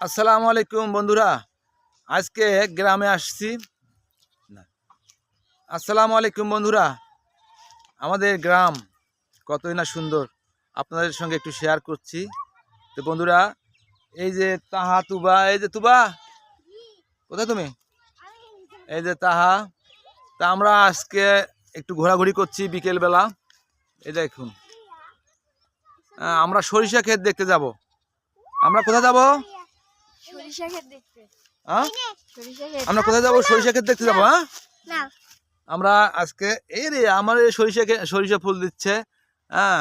আসসালামু আলাইকুম বন্ধুরা। আজকে গ্রামে আসছি। না। আসসালামু আলাইকুম বন্ধুরা। আমাদের গ্রাম কতই না সুন্দর। আপনাদের সঙ্গে একটু শেয়ার করছি। তো বন্ধুরা, এই যে তাহা তুবা, এই যে তুবা, কোথায় তুমি? এই যে তাহা, তা আমরা আজকে একটু ঘোরাঘুরি করছি বিকেলবেলা। এই দেখুন। আমরা সরিষা ক্ষেত দেখতে যাব। আমরা কোথায় যাব? সরিষা ক্ষেত দেখতে। হ্যাঁ? সরিষা ক্ষেত। আমরা কোথায় যাব? সরিষা ক্ষেত দেখতে যাব হ্যাঁ? না। আমরা আজকে এই রে আমার এই সরিষা সরিষা ফুল দিচ্ছে হ্যাঁ?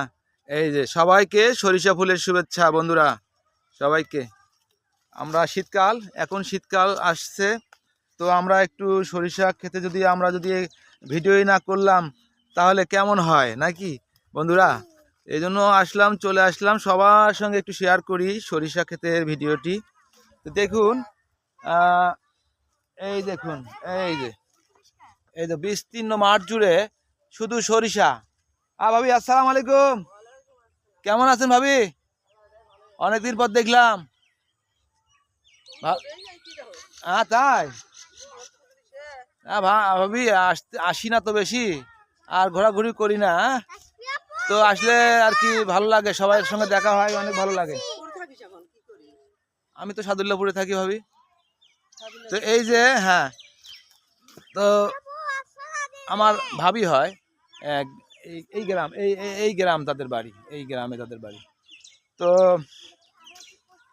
এই যে সবাইকে সরিষা ফুলের শুভেচ্ছা বন্ধুরা সবাইকে। আমরা শীতকাল এখন শীতকাল আসছে তো আমরা একটু সরিষা খেতে যদি আমরা যদি ভিডিওই না করলাম তাহলে কেমন হয় নাকি বন্ধুরা? এই জন্য আসলাম চলে আসলাম সবার সঙ্গে একটু শেয়ার করি সরিষা ক্ষেতের ভিডিওটি। তো দেখুন এই দেখুন, এই যে, এই তো বিস্তীর্ণ মাঠ জুড়ে শুধু সরিষা। আ ভাবি, আসসালাম আলাইকুম। কেমন আছেন ভাবি? অনেকদিন পর দেখলাম। হ্যাঁ তাই? হ্যাঁ ভাবি আসি না তো বেশি, আর ঘোরাঘুরি করি না? তো আসলে আর কি ভালো লাগে সবার সঙ্গে দেখা হয়, অনেক ভালো লাগে। আমি তো সাদুল্লাপুরে থাকি ভাবি। তো এই যে হ্যাঁ। তো আমার ভাবি হয় এই এই গ্রাম এই এই- গ্রাম তাদের বাড়ি এই গ্রামে তাদের বাড়ি। তো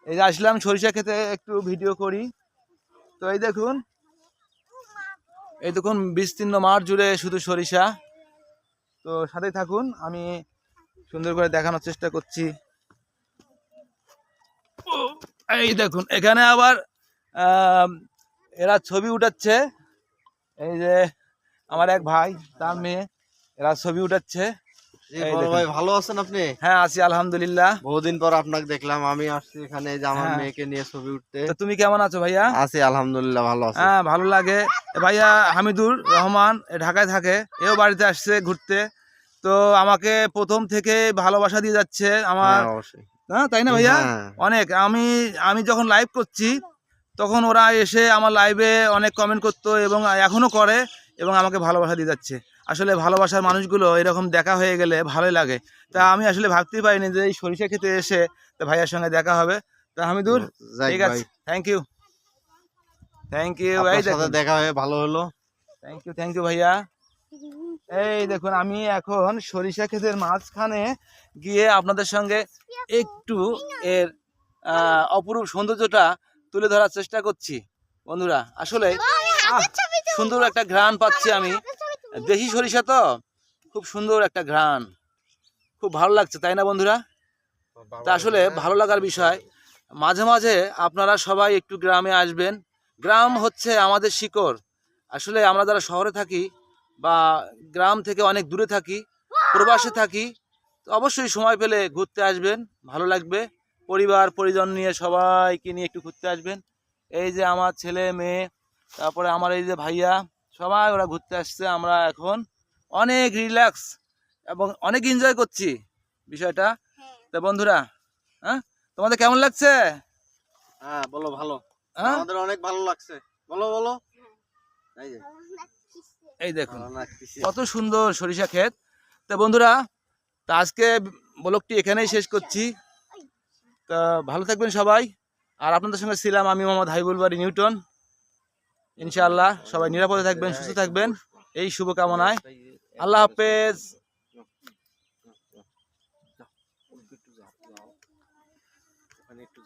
এই যে আসলাম সরিষা খেতে একটু ভিডিও করি। তো এই দেখুন এই দেখুন বিস্তীর্ণ মাঠ জুড়ে শুধু সরিষা। তো সাথে থাকুন আমি সুন্দর করে দেখানোর চেষ্টা করছি। এই দেখুন এখানে আবার এরা ছবি উঠাচ্ছে। এই যে আমার এক ভাই তার মেয়ে এরা ছবি উঠাচ্ছে। ভাই ভালো আছেন আপনি? হ্যাঁ আছি আলহামদুলিল্লাহ। বহুদিন পর আপনাকে দেখলাম আমি আসছি এখানে যে আমার হ্যাঁ। মেয়েকে নিয়ে ছবি উঠতে। তুমি কেমন আছো ভাইয়া? আছি আলহামদুলিল্লাহ ভালো আছি। হ্যাঁ ভালো লাগে। ভাইয়া হামিদুর রহমান এ ঢাকায় থাকে এও বাড়িতে আসছে ঘুরতে। তো আমাকে প্রথম থেকে ভালোবাসা দিয়ে যাচ্ছে আমার হ্যাঁ, তাই না ভাইয়া? হ্যাঁ। অনেক। আমি আমি যখন লাইভ করছি তখন ওরা এসে আমার লাইভে অনেক কমেন্ট করতো এবং এখনও করে এবং আমাকে ভালোবাসা দিয়ে যাচ্ছে। আসলে ভালোবাসার মানুষগুলো এরকম দেখা হয়ে গেলে ভালোই লাগে। তা আমি আসলে ভাবতেই পারিনি যে এই সরিষা খেতে এসে তো ভাইয়ার সঙ্গে দেখা হবে। তা হামিদুর ঠিক আছে। থ্যাংক ইউ থ্যাংক ইউ এই দেখা হয়ে ভালো হলো। থ্যাংক ইউ থ্যাংক ইউ ভাইয়া। এই দেখুন আমি এখন সরিষা ক্ষেতের মাঝখানে গিয়ে আপনাদের সঙ্গে একটু এর অপরূপ সৌন্দর্যটা তুলে ধরার চেষ্টা করছি, বন্ধুরা। আসলে সুন্দর একটা ঘ্রাণ পাচ্ছি আমি। দেশি সরিষা তো? খুব সুন্দর একটা ঘ্রাণ। খুব ভালো লাগছে, তাই না, বন্ধুরা? তা আসলে ভালো লাগার বিষয়, মাঝে মাঝে আপনারা সবাই একটু গ্রামে আসবেন। গ্রাম হচ্ছে আমাদের শিকড়। আসলে আমরা যারা শহরে থাকি বা গ্রাম থেকে অনেক দূরে থাকি, প্রবাসে থাকি তো অবশ্যই সময় পেলে ঘুরতে আসবেন ভালো লাগবে। পরিবার পরিজন নিয়ে সবাইকে নিয়ে একটু ঘুরতে আসবেন। এই যে আমার ছেলে মেয়ে তারপরে আমার এই যে ভাইয়া সবাই ওরা ঘুরতে আসছে। আমরা এখন অনেক রিল্যাক্স এবং অনেক এনজয় করছি বিষয়টা। তা বন্ধুরা হ্যাঁ? তোমাদের কেমন লাগছে? হ্যাঁ বলো ভালো। হ্যাঁ? আমাদের অনেক ভালো লাগছে। বলো বলো। এই যে। এই দেখুন কত সুন্দর সরিষা ক্ষেত। তা বন্ধুরা তা আজকে ব্লগটি এখানেই শেষ করছি। তা ভালো থাকবেন সবাই। আর আপনাদের সঙ্গে ছিলাম আমি মোহাম্মদ হাইবুল বাড়ি নিউটন। ইনশাআল্লাহ সবাই নিরাপদে থাকবেন, সুস্থ থাকবেন। এই শুভকামনায়। আল্লাহ হাফেজ। একটু